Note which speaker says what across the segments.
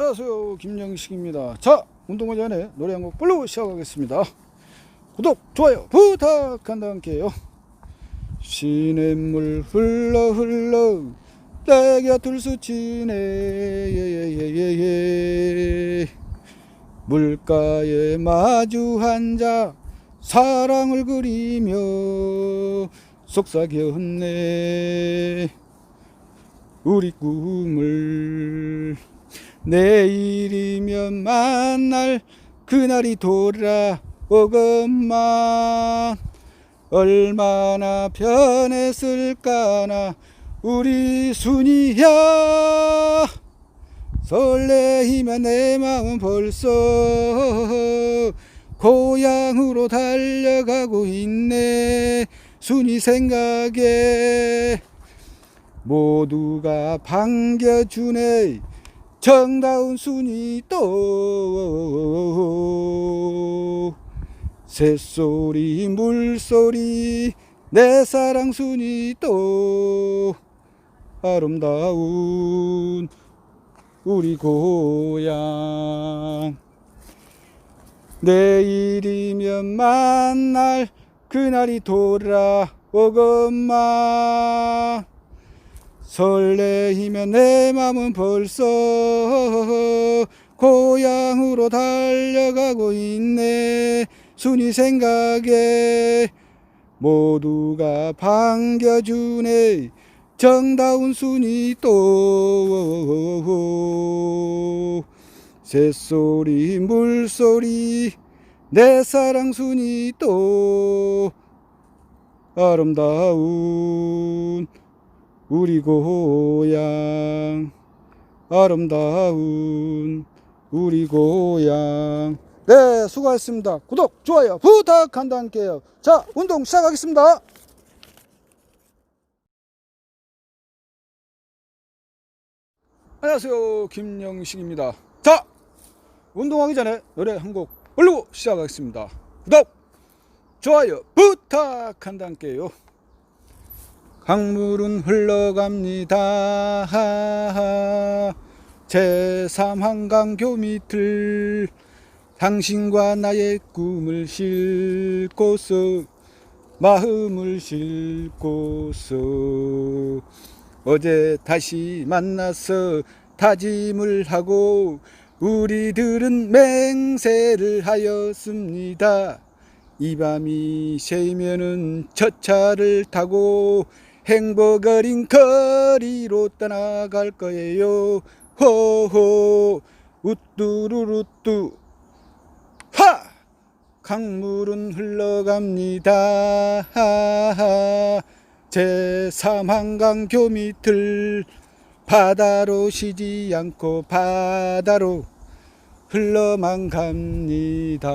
Speaker 1: 안녕하세요. 김영식입니다. 자 운동하기 전에 노래 한 곡 불러 시작하겠습니다. 구독 좋아요 부탁한다 함께요. 시냇물 흘러 흘러 내 곁을 스치네. 예예예예 물가에 마주 앉아 사랑을 그리며 속삭였네. 우리 꿈을 내일이면 만날 그날이 돌아오건만. 얼마나 변했을까나 우리 순이야. 설레이면 내 마음은 벌써 고향으로 달려가고 있네. 순이 생각에 모두가 반겨주네 정다운 순이 또 새소리 물소리 내 사랑 순이 또 아름다운 우리 고향. 내일이면 만날 그날이 돌아오건만 설레이면 내 맘은 벌써 고향으로 달려가고 있네. 순이 생각에 모두가 반겨주네. 정다운 순이 또 새소리 물소리 내 사랑 순이 또 아름다운 우리 고향 아름다운 우리 고향 네 수고하셨습니다. 구독 좋아요 부탁한다 함께요. 자 운동 시작하겠습니다. 안녕하세요. 김영식입니다. 자 운동하기 전에 노래 한곡 부르고 시작하겠습니다. 구독 좋아요 부탁한다 함께요 강물은 흘러갑니다 제3한강교 밑을 당신과 나의 꿈을 싣고서 마음을 싣고서 어제 다시 만나서 다짐을 하고 우리들은 맹세를 하였습니다. 이 밤이 새면은 첫 차를 타고 행복 어린 거리로 떠나갈 거예요. 호호 우뚜루루뚜 하 강물은 흘러갑니다. 제3한강교 밑을 바다로 쉬지 않고 바다로 흘러만 갑니다.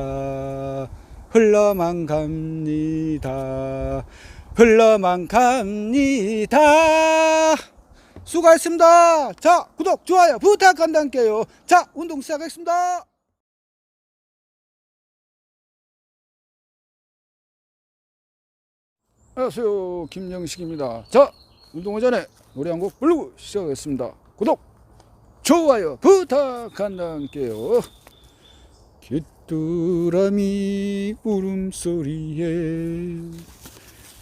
Speaker 1: 흘러만 갑니다. 흘러만 갑니다. 수고하셨습니다. 자, 구독, 좋아요 부탁한다니까요. 자, 운동 시작하겠습니다. 안녕하세요. 김영식입니다. 자, 운동하기 전에 노래 한 곡 부르고 시작하겠습니다. 구독, 좋아요 부탁한다니까요. 귀뚜라미 울음소리에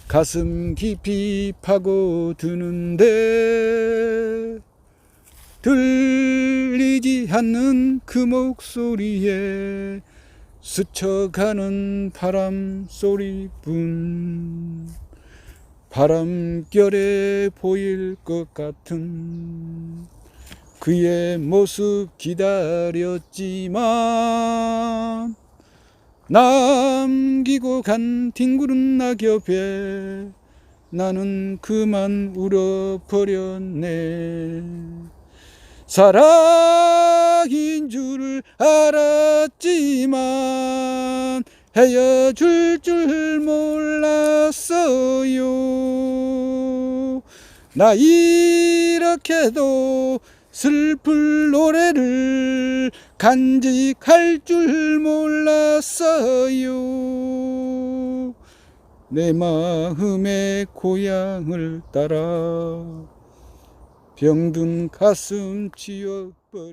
Speaker 1: 가슴 깊이 파고드는데 들리지 않는 그 목소리에 스쳐가는 바람 소리뿐. 바람결에 보일 것 같은 그의 모습 기다렸지만 남기고 간 뒹구른 낙엽에 나는 그만 울어버렸네. 사랑인 줄을 알았지만 헤어질 줄 몰랐어요. 나 이렇게도 슬플 노래를 간직할 줄 몰랐어요. 내 마음의 고향을 따라 병든 가슴 지어버리